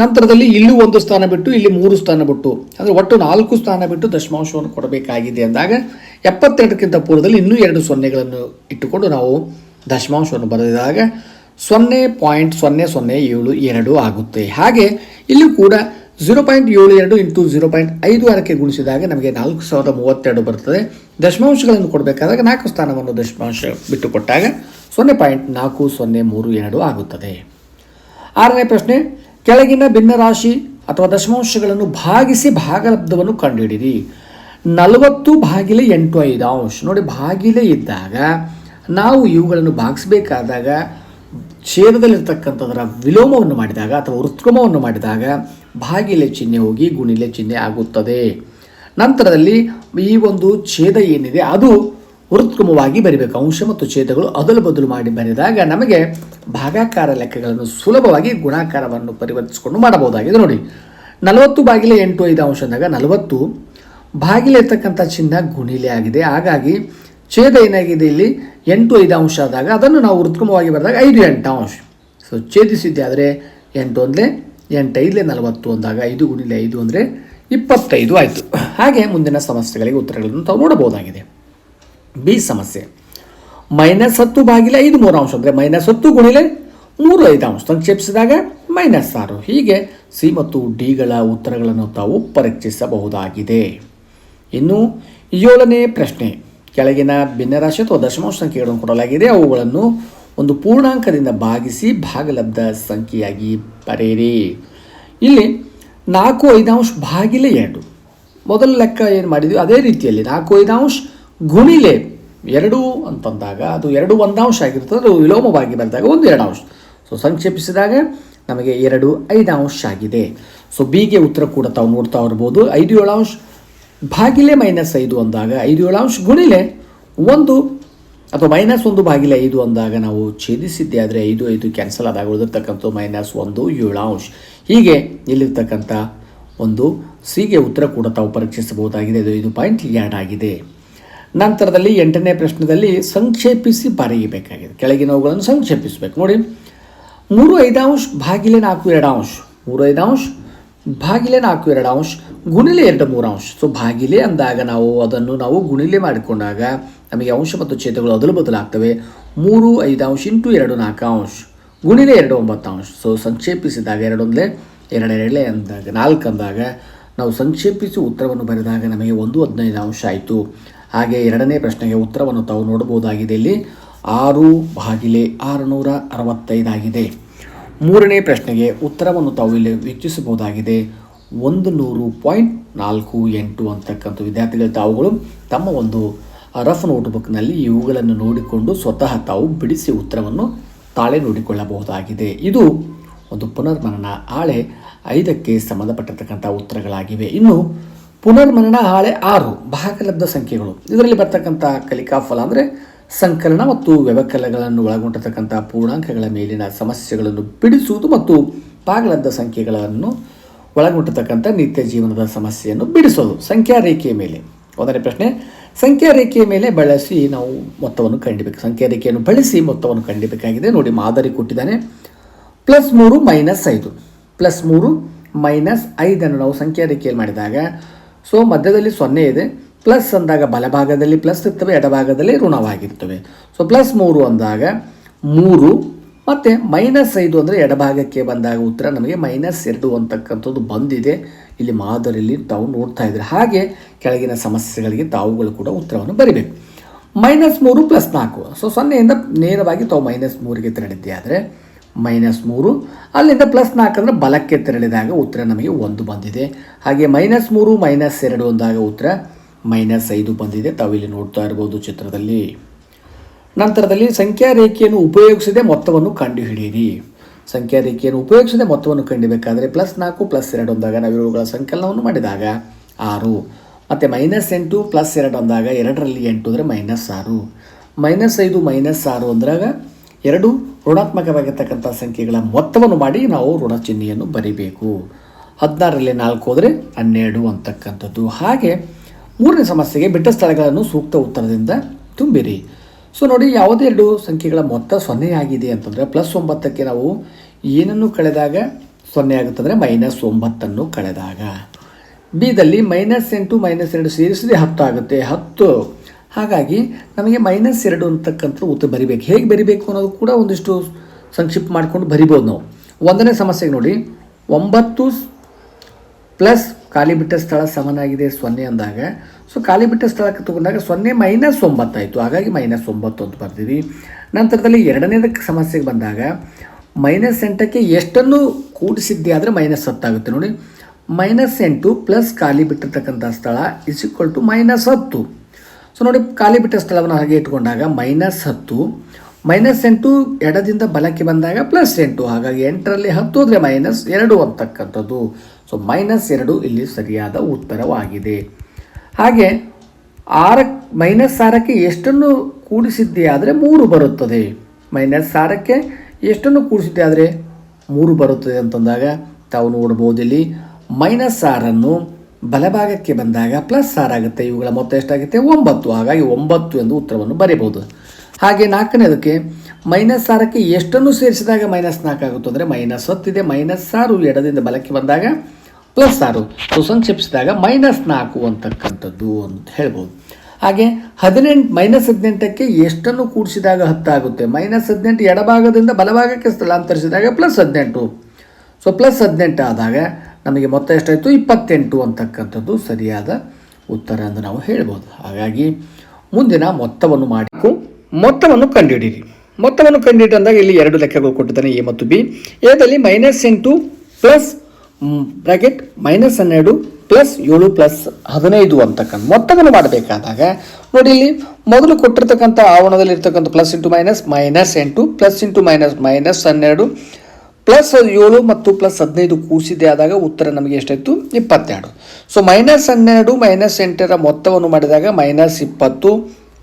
ನಂತರದಲ್ಲಿ ಇಲ್ಲೂ ಒಂದು ಸ್ಥಾನ ಬಿಟ್ಟು, ಇಲ್ಲಿ ಮೂರು ಸ್ಥಾನ ಬಿಟ್ಟು, ಅಂದರೆ ಒಟ್ಟು ನಾಲ್ಕು ಸ್ಥಾನ ಬಿಟ್ಟು ದಶಮಾಂಶವನ್ನು ಕೊಡಬೇಕಾಗಿದೆ ಅಂದಾಗ ಎಪ್ಪತ್ತೆರಡಕ್ಕಿಂತ ಪೂರ್ವದಲ್ಲಿ ಇನ್ನೂ ಎರಡು ಸೊನ್ನೆಗಳನ್ನು ಇಟ್ಟುಕೊಂಡು ನಾವು ದಶಮಾಂಶವನ್ನು ಬರೆದಿದಾಗ ಸೊನ್ನೆ ಪಾಯಿಂಟ್ ಸೊನ್ನೆ ಸೊನ್ನೆ ಏಳು ಎರಡು ಆಗುತ್ತೆ. ಹಾಗೆ ಇಲ್ಲಿ ಕೂಡ ಝೀರೋ ಪಾಯಿಂಟ್ ಏಳು ಎರಡು ಇಂಟು ಝೀರೋ ಪಾಯಿಂಟ್ ಐದು ಆರಕ್ಕೆ ಗುಣಿಸಿದಾಗ ನಮಗೆ ನಾಲ್ಕು ಸಾವಿರದ ಮೂವತ್ತೆರಡು ಬರ್ತದೆ. ದಶಮಾಂಶಗಳನ್ನು ಕೊಡಬೇಕಾದಾಗ ನಾಲ್ಕು ಸ್ಥಾನವನ್ನು ದಶಮಾಂಶ ಬಿಟ್ಟು ಕೊಟ್ಟಾಗ ಸೊನ್ನೆ ಪಾಯಿಂಟ್ ನಾಲ್ಕು ಸೊನ್ನೆ ಮೂರು ಎರಡು ಆಗುತ್ತದೆ. ಆರನೇ ಪ್ರಶ್ನೆ, ಕೆಳಗಿನ ಭಿನ್ನರಾಶಿ ಅಥವಾ ದಶಮಾಂಶಗಳನ್ನು ಭಾಗಿಸಿ ಭಾಗಲಬ್ಧವನ್ನು ಕಂಡುಹಿಡಿಯಿರಿ ನಲವತ್ತು ಭಾಗಿಲೆ ಎಂಟು ಐದು ಅಂಶ. ನೋಡಿ, ಭಾಗಿಲೆ ಇದ್ದಾಗ ನಾವು ಇವುಗಳನ್ನು ಭಾಗಿಸಬೇಕಾದಾಗ, ಛೇದದಲ್ಲಿರ್ತಕ್ಕಂಥದರ ವಿಲೋಮವನ್ನು ಮಾಡಿದಾಗ ಅಥವಾ ವೃತ್ಕ್ರಮವನ್ನು ಮಾಡಿದಾಗ ಭಾಗಿಲೆ ಚಿಹ್ನೆ ಹೋಗಿ ಗುಣಿಲೆ ಚಿಹ್ನೆ ಆಗುತ್ತದೆ. ನಂತರದಲ್ಲಿ ಈ ಒಂದು ಛೇದ ಏನಿದೆ, ಅದು ವೃತ್ಕ್ರಮವಾಗಿ ಬರಿಬೇಕು. ಅಂಶ ಮತ್ತು ಛೇದಗಳು ಅದಲು ಬದಲು ಮಾಡಿ ಬರೆದಾಗ ನಮಗೆ ಭಾಗಾಕಾರ ಲೆಕ್ಕಗಳನ್ನು ಸುಲಭವಾಗಿ ಗುಣಾಕಾರವನ್ನು ಪರಿವರ್ತಿಸಿಕೊಂಡು ಮಾಡಬಹುದಾಗಿದೆ. ನೋಡಿ, ನಲವತ್ತು ಬಾಗಿಲೆ ಎಂಟು ಐದು ಅಂಶ ಅಂದಾಗ ನಲವತ್ತು, ಬಾಗಿಲೆ ಇರ್ತಕ್ಕಂಥ ಚಿಹ್ನ ಗುಣಿಲೆ ಆಗಿದೆ. ಹಾಗಾಗಿ ಛೇದ ಏನಾಗಿದೆ ಇಲ್ಲಿ? ಎಂಟು ಐದು ಅಂಶ ಆದಾಗ ಅದನ್ನು ನಾವು ವೃತ್ಕ್ರಮವಾಗಿ ಬರೆದಾಗ ಐದು ಎಂಟು ಅಂಶ. ಸೊ ಛೇದಿಸಿದ್ದೆ ಆದರೆ ಎಂಟು ಒಂದಲೇ ಎಂಟು ನಲವತ್ತು ಅಂದಾಗ ಐದು ಗುಣಿಲೆ ಐದು ಅಂದರೆ ಇಪ್ಪತ್ತೈದು ಆಯಿತು. ಹಾಗೆ ಮುಂದಿನ ಸಮಸ್ಯೆಗಳಿಗೆ ಉತ್ತರಗಳನ್ನು ತಾವು ನೋಡಬಹುದಾಗಿದೆ. ಬಿ ಸಮಸ್ಯೆ. ಮೈನಸ್ ಹತ್ತು ಬಾಗಿಲ ಐದು ಮೂರು ಅಂಶ ಅಂದರೆ ಮೈನಸ್ ಹತ್ತು ಗುಣಿಲೆ ಮೂರು ಐದು ಅಂಶ ಸಂಕ್ಷೇಪಿಸಿದಾಗ ಮೈನಸ್ ಆರು. ಹೀಗೆ ಸಿ ಮತ್ತು ಡಿಗಳ ಉತ್ತರಗಳನ್ನು ತಾವು ಪರೀಕ್ಷಿಸಬಹುದಾಗಿದೆ. ಇನ್ನು ಏಳನೇ ಪ್ರಶ್ನೆ. ಕೆಳಗಿನ ಭಿನ್ನರಾಶಿ ಅಥವಾ ದಶಮಾಂಶ ಸಂಖ್ಯೆಗಳನ್ನು ಕೊಡಲಾಗಿದೆ. ಅವುಗಳನ್ನು ಒಂದು ಪೂರ್ಣಾಂಕದಿಂದ ಭಾಗಿಸಿ ಭಾಗಲಬ್ಧ ಸಂಖ್ಯೆಯಾಗಿ ಬರೆಯಿರಿ ಇಲ್ಲಿ ನಾಲ್ಕು ಐದಾಂಶ ಭಾಗಿಲೆ ಎರಡು. ಮೊದಲ ಲೆಕ್ಕ ಏನು ಮಾಡಿದ್ವಿ? ಅದೇ ರೀತಿಯಲ್ಲಿ ನಾಲ್ಕು ಐದಾಂಶ ಗುಣಿಲೆ ಎರಡು ಅಂತಂದಾಗ ಅದು ಎರಡು ಒಂದಾಂಶ ಆಗಿರ್ತದೆ, ಅದು ವಿಲೋಮವಾಗಿ ಬಂದಾಗ ಒಂದು ಅಂಶ ಸೊ ಸಂಕ್ಷೇಪಿಸಿದಾಗ ನಮಗೆ ಎರಡು ಐದಾಂಶ ಆಗಿದೆ. ಸೊ ಬಿಗೆ ಉತ್ತರ ಕೂಡ ತಾವು ನೋಡ್ತಾ ಇರ್ಬೋದು. ಐದು ಏಳಾಂಶ ಭಾಗಿಲೆ ಮೈನಸ್ ಐದು ಅಂದಾಗ ಐದು ಏಳಾಂಶ ಗುಣಿಲೆ ಒಂದು ಅಥವಾ ಮೈನಸ್ ಒಂದು ಬಾಗಿಲ ಐದು ಅಂದಾಗ ನಾವು ಛೇದಿಸಿದ್ದೆ ಆದರೆ ಐದು ಐದು ಕ್ಯಾನ್ಸಲ್ ಆದಾಗ ಉಳಿದಿರ್ತಕ್ಕಂಥ ಮೈನಸ್ ಒಂದು ಏಳಾಂಶ. ಹೀಗೆ ಇಲ್ಲಿರ್ತಕ್ಕಂಥ ಒಂದು ಸಿಗೆ ಉತ್ತರ ಕೂಡ ತಾವು ಪರೀಕ್ಷಿಸಬಹುದಾಗಿದೆ. ಇದು ಐದು ಪಾಯಿಂಟ್ ಎರಡು ಆಗಿದೆ. ನಂತರದಲ್ಲಿ ಎಂಟನೇ ಪ್ರಶ್ನೆಯಲ್ಲಿ ಸಂಕ್ಷೇಪಿಸಿ ಬರೆಯಬೇಕಾಗಿದೆ. ಕೆಳಗಿನವುಗಳನ್ನು ಸಂಕ್ಷೇಪಿಸಬೇಕು. ನೋಡಿ, ಮೂರು ಐದಾಂಶ ಬಾಗಿಲೆ ನಾಲ್ಕು ಎರಡಾಂಶ ಮೂರು ಐದಾಂಶ ಭಾಗಿಲೆ ನಾಲ್ಕು ಎರಡು ಅಂಶ, ಗುಣಿಲೆ ಎರಡು ಮೂರು ಅಂಶ. ಸೊ ಭಾಗಿಲೆ ಅಂದಾಗ ನಾವು ಅದನ್ನು ನಾವು ಗುಣಿಲೆ ಮಾಡಿಕೊಂಡಾಗ ನಮಗೆ ಅಂಶ ಮತ್ತು ಛೇದಗಳು ಅದಲು ಬದಲಾಗ್ತವೆ. ಮೂರು, ಐದು ಅಂಶ ಇಂಟು ಎರಡು ನಾಲ್ಕು ಅಂಶ. ಗುಣಿಲೆ ಎರಡು ಒಂಬತ್ತು ಅಂಶ. ಸೊ ಸಂಕ್ಷೇಪಿಸಿದಾಗ ಎರಡೊಂದೇ ಎರಡು ಎರಡಲೇ ಅಂದಾಗ ನಾಲ್ಕು ಅಂದಾಗ ನಾವು ಸಂಕ್ಷೇಪಿಸಿ ಉತ್ತರವನ್ನು ಬರೆದಾಗ ನಮಗೆ ಒಂದು ಹದಿನೈದು ಅಂಶ ಆಯಿತು. ಹಾಗೆ ಎರಡನೇ ಪ್ರಶ್ನೆಗೆ ಉತ್ತರವನ್ನು ತಾವು ನೋಡಬಹುದಾಗಿದೆ ಇಲ್ಲಿ. ಆರು ಭಾಗಿಲೆ ಆರುನೂರ ಅರವತ್ತೈದಾಗಿದೆ ಮೂರನೇ ಪ್ರಶ್ನೆಗೆ ಉತ್ತರವನ್ನು ತಾವು ಇಲ್ಲಿ ವೀಕ್ಷಿಸಬಹುದಾಗಿದೆ ಒಂದು ನೂರು ಪಾಯಿಂಟ್ ನಾಲ್ಕು ಎಂಟು ಅಂತಕ್ಕಂಥ ವಿದ್ಯಾರ್ಥಿಗಳ ತಾವುಗಳು ತಮ್ಮ ಒಂದು ರಫ್ ನೋಟ್ಬುಕ್ನಲ್ಲಿ ಇವುಗಳನ್ನು ನೋಡಿಕೊಂಡು ಸ್ವತಃ ತಾವು ಬಿಡಿಸಿ ಉತ್ತರವನ್ನು ತಾಳೆ ನೋಡಿಕೊಳ್ಳಬಹುದಾಗಿದೆ. ಇದು ಒಂದು ಪುನರ್ಮನನ ಹಾಳೆ ಐದಕ್ಕೆ ಸಂಬಂಧಪಟ್ಟಿರ್ತಕ್ಕಂಥ ಉತ್ತರಗಳಾಗಿವೆ. ಇನ್ನು ಪುನರ್ಮನನ ಹಾಳೆ ಆರು, ಭಾಗಲಬ್ಧ ಸಂಖ್ಯೆಗಳು. ಇದರಲ್ಲಿ ಬರ್ತಕ್ಕಂಥ ಕಲಿಕಾ ಫಲ ಅಂದರೆ ಸಂಕಲನ ಮತ್ತು ವ್ಯವಕಲಗಳನ್ನು ಒಳಗೊಂಡಿರತಕ್ಕಂಥ ಪೂರ್ಣಾಂಕಗಳ ಮೇಲಿನ ಸಮಸ್ಯೆಗಳನ್ನು ಬಿಡಿಸುವುದು ಮತ್ತು ಪಾಗಲದ್ದ ಸಂಖ್ಯೆಗಳನ್ನು ಒಳಗೊಂಡಿರತಕ್ಕಂಥ ನಿತ್ಯ ಜೀವನದ ಸಮಸ್ಯೆಯನ್ನು ಬಿಡಿಸೋದು. ಸಂಖ್ಯಾ ರೇಖೆಯ ಮೇಲೆ. ಒಂದನೇ ಪ್ರಶ್ನೆ ಸಂಖ್ಯಾ ರೇಖೆಯ ಮೇಲೆ ಬಳಸಿ ನಾವು ಮೊತ್ತವನ್ನು ಕಂಡಿಬೇಕು. ಸಂಖ್ಯಾ ರೇಖೆಯನ್ನು ಬಳಸಿ ಮೊತ್ತವನ್ನು ಕಂಡಿಬೇಕಾಗಿದೆ. ನೋಡಿ, ಮಾದರಿ ಕೊಟ್ಟಿದ್ದಾನೆ. ಪ್ಲಸ್ ಮೂರು, ಮೈನಸ್ ಐದು. ಪ್ಲಸ್ ಮೂರು, ಮೈನಸ್ ಐದನ್ನು ನಾವು ಸಂಖ್ಯಾ ರೇಖೆಯಲ್ಲಿ ಮಾಡಿದಾಗ, ಸೊ ಮಧ್ಯದಲ್ಲಿ ಸೊನ್ನೆ ಇದೆ. ಪ್ಲಸ್ ಅಂದಾಗ ಬಲಭಾಗದಲ್ಲಿ ಪ್ಲಸ್ ಇರ್ತವೆ, ಎಡಭಾಗದಲ್ಲಿ ಋಣವಾಗಿರ್ತವೆ. ಸೊ ಪ್ಲಸ್ ಮೂರು ಅಂದಾಗ ಮೂರು, ಮತ್ತು ಮೈನಸ್ ಐದು ಅಂದರೆ ಎಡಭಾಗಕ್ಕೆ ಬಂದಾಗ ಉತ್ತರ ನಮಗೆ ಮೈನಸ್ ಎರಡು ಅಂತಕ್ಕಂಥದ್ದು ಬಂದಿದೆ. ಇಲ್ಲಿ ಮಾದರಿಯಲ್ಲಿ ತಾವು ನೋಡ್ತಾ ಇದ್ದಾರೆ ಹಾಗೆ ಕೆಳಗಿನ ಸಮಸ್ಯೆಗಳಿಗೆ ತಾವುಗಳು ಕೂಡ ಉತ್ತರವನ್ನು ಬರಿಬೇಕು. ಮೈನಸ್ ಮೂರು ಪ್ಲಸ್ ನಾಲ್ಕು. ಸೊ ಸೊನ್ನೆಯಿಂದ ನೇರವಾಗಿ ತಾವು ಮೈನಸ್ ಮೂರಿಗೆ ತೆರಳಿದ್ದೆ ಆದರೆ ಮೈನಸ್ ಮೂರು, ಅಲ್ಲಿಂದ ಪ್ಲಸ್ ನಾಲ್ಕು ಅಂದರೆ ಬಲಕ್ಕೆ ತೆರಳಿದಾಗ ಉತ್ತರ ನಮಗೆ ಒಂದು ಬಂದಿದೆ. ಹಾಗೆ ಮೈನಸ್ ಮೂರು, ಮೈನಸ್ ಎರಡು ಅಂದಾಗ ಉತ್ತರ ಮೈನಸ್ ಐದು ಬಂದಿದೆ. ತಾವಿಲ್ಲಿ ನೋಡ್ತಾ ಇರ್ಬೋದು ಚಿತ್ರದಲ್ಲಿ. ನಂತರದಲ್ಲಿ ಸಂಖ್ಯಾ ರೇಖೆಯನ್ನು ಉಪಯೋಗಿಸದೆ ಮೊತ್ತವನ್ನು ಕಂಡುಹಿಡಿಯಿರಿ. ಸಂಖ್ಯಾ ರೇಖೆಯನ್ನು ಉಪಯೋಗಿಸದೆ ಮೊತ್ತವನ್ನು ಕಂಡಿಬೇಕಾದರೆ ಪ್ಲಸ್ ನಾಲ್ಕು, ಪ್ಲಸ್ ಎರಡು ಅಂದಾಗ ನಾವು ಇವುಗಳ ಸಂಕಲನವನ್ನು ಮಾಡಿದಾಗ ಆರು. ಮತ್ತು ಮೈನಸ್ ಎಂಟು, ಪ್ಲಸ್ ಎರಡು ಅಂದಾಗ ಎರಡರಲ್ಲಿ ಎಂಟು ಅಂದರೆ ಮೈನಸ್ ಆರು. ಮೈನಸ್ ಐದು, ಮೈನಸ್ ಆರು ಅಂದಾಗ ಎರಡು ಋಣಾತ್ಮಕವಾಗಿರ್ತಕ್ಕಂಥ ಸಂಖ್ಯೆಗಳ ಮೊತ್ತವನ್ನು ಮಾಡಿ ನಾವು ಋಣ ಚಿಹ್ನೆಯನ್ನು ಬರಿಬೇಕು. ಹದಿನಾರರಲ್ಲಿ ನಾಲ್ಕು ಹೋದರೆ ಹನ್ನೆರಡು ಅಂತಕ್ಕಂಥದ್ದು. ಹಾಗೆ ಮೂರನೇ ಸಮಸ್ಯೆಗೆ ಬಿಟ್ಟ ಸ್ಥಳಗಳನ್ನು ಸೂಕ್ತ ಉತ್ತರದಿಂದ ತುಂಬಿರಿ. ಸೊ ನೋಡಿ, ಯಾವುದೇ ಎರಡು ಸಂಖ್ಯೆಗಳ ಮೊತ್ತ ಸೊನ್ನೆಯಾಗಿದೆ ಅಂತಂದರೆ ಪ್ಲಸ್ ಒಂಬತ್ತಕ್ಕೆ ನಾವು ಏನನ್ನು ಕಳೆದಾಗ? ಸೊನ್ನೆ ಆಗುತ್ತಂದರೆ ಮೈನಸ್ ಒಂಬತ್ತನ್ನು ಕಳೆದಾಗ. ಬಿದಲ್ಲಿ ಮೈನಸ್ ಎಂಟು ಮೈನಸ್ ಎರಡು ಸೇರಿಸಿದ್ರೆ ಹತ್ತು ಆಗುತ್ತೆ. ಹತ್ತು. ಹಾಗಾಗಿ ನಮಗೆ ಮೈನಸ್ ಎರಡು ಅಂತಕ್ಕಂಥ ಉತ್ತರ ಬರಿಬೇಕು. ಹೇಗೆ ಬರಿಬೇಕು ಅನ್ನೋದು ಕೂಡ ಒಂದಿಷ್ಟು ಸಂಕ್ಷಿಪ್ತ ಮಾಡಿಕೊಂಡು ಬರಿಬೋದು ನಾವು. ಒಂದನೇ ಸಮಸ್ಯೆಗೆ ನೋಡಿ, ಒಂಬತ್ತು ಪ್ಲಸ್ ಖಾಲಿ ಬಿಟ್ಟ ಸ್ಥಳ ಸಮನಾಗಿದೆ ಸೊನ್ನೆ ಅಂದಾಗ. ಸೊ ಖಾಲಿ ಬಿಟ್ಟ ಸ್ಥಳಕ್ಕೆ ತಗೊಂಡಾಗ ಸೊನ್ನೆ ಮೈನಸ್ ಒಂಬತ್ತಾಯಿತು ಹಾಗಾಗಿ ಮೈನಸ್ ಒಂಬತ್ತು ಅಂತ ಬರ್ತೀವಿ ನಂತರದಲ್ಲಿ ಎರಡನೇದಕ್ಕೆ ಸಮಸ್ಯೆಗೆ ಬಂದಾಗ ಮೈನಸ್ ಎಂಟಕ್ಕೆ ಎಷ್ಟನ್ನು ಕೂಡಿಸಿದ್ದೆ ಆದರೆ ಮೈನಸ್ ಹತ್ತಾಗುತ್ತೆ ನೋಡಿ. ಮೈನಸ್ ಎಂಟು ಪ್ಲಸ್ ಖಾಲಿ ಬಿಟ್ಟಿರ್ತಕ್ಕಂಥ ಸ್ಥಳ ಇಸ್ ಈಕ್ವಲ್ ಟು ಮೈನಸ್ ಹತ್ತು. ಸೊ ನೋಡಿ ಖಾಲಿ ಬಿಟ್ಟ ಸ್ಥಳವನ್ನು ಹಾಗೆ ಇಟ್ಕೊಂಡಾಗ ಮೈನಸ್ ಹತ್ತು. ಮೈನಸ್ ಎಂಟು ಎಡದಿಂದ ಬಲಕ್ಕೆ ಬಂದಾಗ ಪ್ಲಸ್ ಎಂಟು. ಹಾಗಾಗಿ ಎಂಟರಲ್ಲಿ ಹತ್ತು ಅಂದರೆ ಮೈನಸ್ ಎರಡು ಅಂತಕ್ಕಂಥದ್ದು. ಸೊ ಮೈನಸ್ ಎರಡು ಇಲ್ಲಿ ಸರಿಯಾದ ಉತ್ತರವಾಗಿದೆ. ಹಾಗೆ ಆರ ಮೈನಸ್ ಆರಕ್ಕೆ ಎಷ್ಟನ್ನು ಕೂಡಿಸಿದ್ದೆ ಆದರೆ ಮೂರು ಬರುತ್ತದೆ. ಮೈನಸ್ ಆರಕ್ಕೆ ಎಷ್ಟನ್ನು ಕೂಡಿಸಿದ್ದೆ ಆದರೆ ಮೂರು ಬರುತ್ತದೆ ಅಂತಂದಾಗ ತಾವು ನೋಡ್ಬೋದು ಇಲ್ಲಿ ಮೈನಸ್ ಆರನ್ನು ಬಲಭಾಗಕ್ಕೆ ಬಂದಾಗ ಪ್ಲಸ್ ಆರಾಗುತ್ತೆ ಇವುಗಳ ಮೊತ್ತ ಎಷ್ಟಾಗುತ್ತೆ? ಒಂಬತ್ತು. ಹಾಗಾಗಿ ಒಂಬತ್ತು ಎಂದು ಉತ್ತರವನ್ನು ಬರೆಯಬಹುದು ಹಾಗೆ ನಾಲ್ಕನೇದಕ್ಕೆ ಮೈನಸ್ ಆರಕ್ಕೆ ಎಷ್ಟನ್ನು ಸೇರಿಸಿದಾಗ ಮೈನಸ್ ನಾಲ್ಕು ಆಗುತ್ತೆ ಅಂದರೆ ಮೈನಸ್ ಹತ್ತಿದೆ. ಮೈನಸ್ ಆರು ಎಡದಿಂದ ಬಲಕ್ಕೆ ಬಂದಾಗ ಪ್ಲಸ್ ಆರು. ಸೊ ಸಂಕ್ಷೇಪಿಸಿದಾಗ ಮೈನಸ್ ನಾಲ್ಕು ಅಂತಕ್ಕಂಥದ್ದು ಅಂತ ಹೇಳ್ಬೋದು. ಹಾಗೆ ಹದಿನೆಂಟು ಮೈನಸ್ ಹದಿನೆಂಟಕ್ಕೆ ಎಷ್ಟನ್ನು ಕೂಡಿಸಿದಾಗ ಹತ್ತಾಗುತ್ತೆ? ಮೈನಸ್ ಹದಿನೆಂಟು ಎಡಭಾಗದಿಂದ ಬಲಭಾಗಕ್ಕೆ ಸ್ಥಳಾಂತರಿಸಿದಾಗ ಪ್ಲಸ್ ಹದಿನೆಂಟು. ಸೊ ಪ್ಲಸ್ ಹದಿನೆಂಟು ಆದಾಗ ನಮಗೆ ಮೊತ್ತ ಎಷ್ಟಾಯಿತು? ಇಪ್ಪತ್ತೆಂಟು ಅಂತಕ್ಕಂಥದ್ದು ಸರಿಯಾದ ಉತ್ತರ ಎಂದು ನಾವು ಹೇಳ್ಬೋದು. ಹಾಗಾಗಿ ಮುಂದಿನ ಮೊತ್ತವನ್ನು ಮಾಡಿಕು ಮೊತ್ತವನ್ನು ಕಂಡುಹಿಡಿಯಿರಿ. ಮೊತ್ತವನ್ನು ಕಂಡುಹಿಡಿದಂದಾಗ ಇಲ್ಲಿ ಎರಡು ಲೆಕ್ಕಗಳು ಕೊಟ್ಟಿದ್ದಾನೆ ಎ ಮತ್ತು ಬಿ. ಎದಲ್ಲಿ ಮೈನಸ್ ಎಂಟು ಪ್ಲಸ್ ಬ್ರಾಕೆಟ್ ಮೈನಸ್ ಹನ್ನೆರಡು ಪ್ಲಸ್ ಏಳು ಪ್ಲಸ್ ಹದಿನೈದು ಅಂತಕ್ಕಂಥ ಮೊತ್ತವನ್ನು ಮಾಡಬೇಕಾದಾಗ, ನೋಡಿ ಇಲ್ಲಿ ಮೊದಲು ಕೊಟ್ಟಿರ್ತಕ್ಕಂಥ ಆವರಣದಲ್ಲಿ ಇರ್ತಕ್ಕಂಥ ಪ್ಲಸ್ ಇಂಟು ಮೈನಸ್ ಮೈನಸ್ ಎಂಟು ಪ್ಲಸ್ ಇಂಟು ಮೈನಸ್ ಮೈನಸ್ ಹನ್ನೆರಡು ಪ್ಲಸ್ ಏಳು ಮತ್ತು ಪ್ಲಸ್ ಹದಿನೈದು ಕೂಡಿಸಿದೆ ಆದಾಗ ಉತ್ತರ ನಮಗೆ ಎಷ್ಟಾಯಿತು? ಇಪ್ಪತ್ತೆರಡು. ಸೊ ಮೈನಸ್ ಹನ್ನೆರಡು ಮೈನಸ್ ಎಂಟರ ಮೊತ್ತವನ್ನು ಮಾಡಿದಾಗ ಮೈನಸ್ ಇಪ್ಪತ್ತು